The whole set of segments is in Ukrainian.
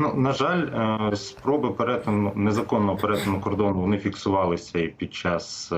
Ну на жаль, е, спроби перетину незаконного перетину кордону вони фіксувалися і під час.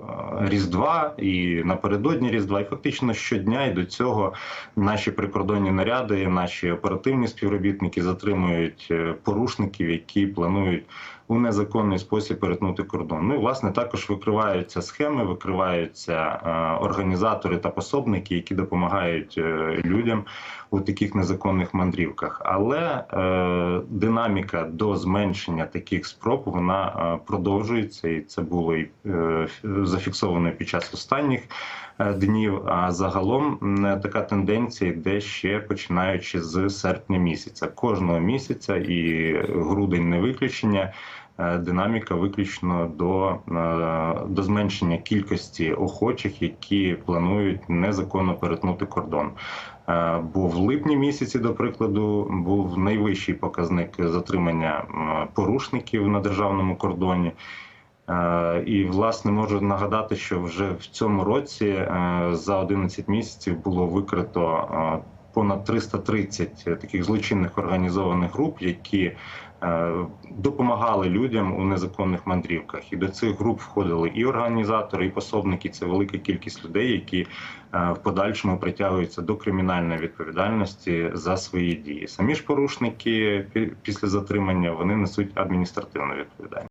Е, Різдва і напередодні Різдва, і фактично щодня і до цього наші прикордонні наряди, наші оперативні співробітники затримують е, порушників, які планують у незаконний спосіб перетнути кордон. Ну і власне також викриваються схеми, викриваються е, організатори та пособники, які допомагають людям у таких незаконних мандрівках. Але е, динаміка до зменшення таких спроб вона продовжується, і це було і е, зафіксовано під час останніх е, днів. А загалом така тенденція йде ще починаючи з серпня місяця. Кожного місяця і грудень не виключення. е, Динаміка виключно до, е, до зменшення кількості охочих, які планують незаконно перетнути кордон. Бо в липні місяці, до прикладу, був найвищий показник затримання порушників на державному кордоні. Е, І власне можу нагадати, що вже в цьому році е, за 11 місяців було викрито е, понад 330 таких злочинних організованих груп, які допомагали людям у незаконних мандрівках. І до цих груп входили і організатори, і пособники. Це велика кількість людей, які в подальшому притягуються до кримінальної відповідальності за свої дії. Самі ж порушники пі- після затримання вони несуть адміністративну відповідальність.